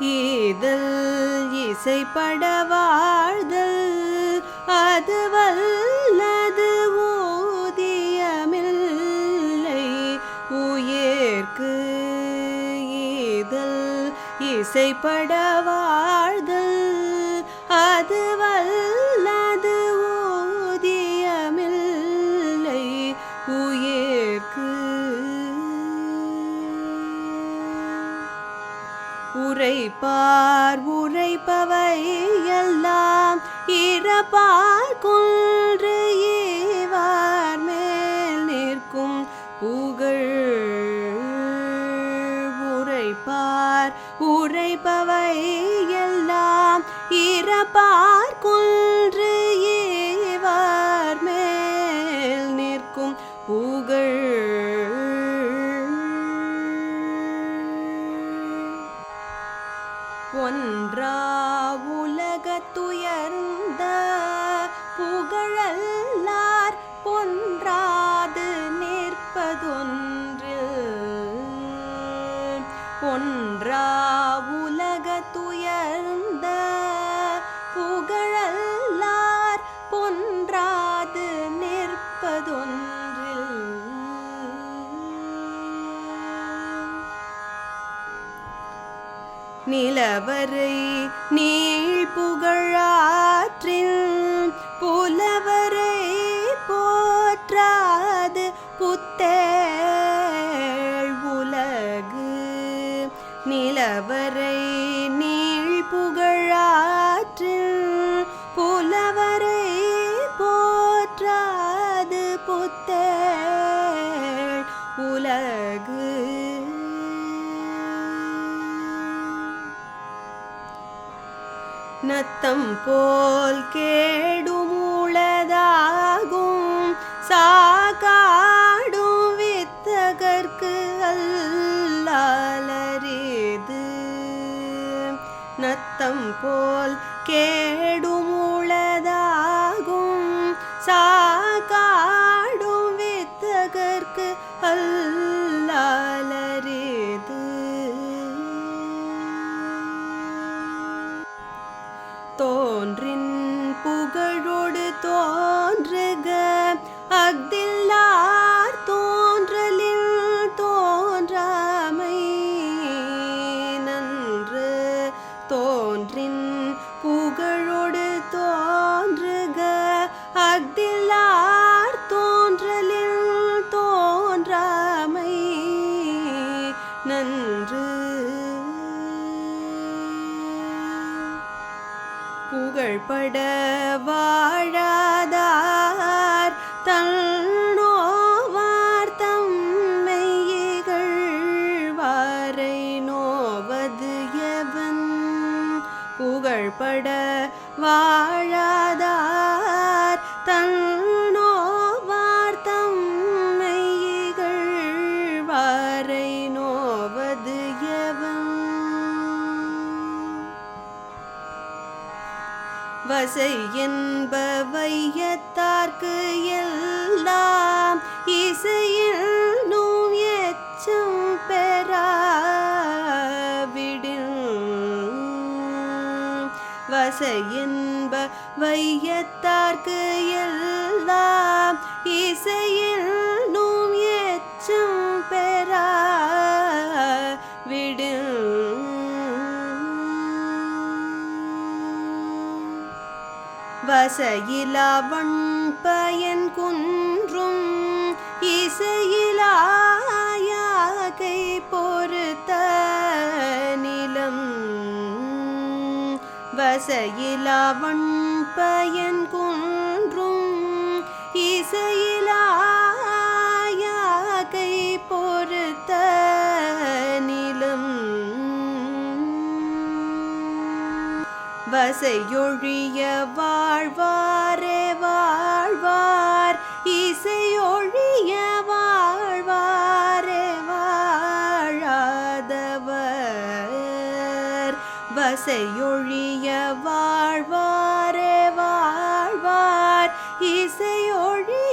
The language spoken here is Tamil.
ஈதல் இசைப்பட வாழ்தல் அது வல்லது ஊதியமில்லை. உயர்க்கு ஈதல் இசைப்பட வாழ்தல் அது உரைப்பார் உரைப்பவை எல்லாம் இறப்பார். கொன்று ஏவார் மேல் நிற்கும் புகழ். உரைப்பார் உரைப்பவை எல்லாம் இறப்பார். கொன்று ஒன்றா உலகத்துயர்ந்த நிலவரை நீள் புகழாற்றின் புலவரை போற்றாது புத்தேள் உலகு. நிலவரை நீள் புகழாற்றில் புலவரை போற்றாது புத்தேள் உலகு. நத்தம் போல் கேடுமூளதாகும் சாகாடும் வித்தகர்க்கு அல்லாலரிது நத்தம் போல் கேடுமூளதாகும் சா தோன்றின் புகழோடு தோன்றுக. அக்தில் புகழ்பட வாழாதார். தன்னோவார் தம்மை நோவது எவன்? புகழ்பட வாழாதார். தன் வசை என்ப வையத்தார்க்கு எல்லாம் இசையில் நூம் எச்சம் பெறாவிடில். வசை என்ப வையத்தார்க்கு எல்லாம் இசையில் நூம் எச்சம் பெறாவிடில் வசையிலாவண் பயன் குன்றும் இசையிலாயாகை பொறுத்த நிலம். வசையிலாவண் பயன் குன்றும் இசையிலாயாகை பொறுத்த நிலம். வசையொழியவா வாழாதவர் வாழ்வாரே வாழ்வார். இசையொழி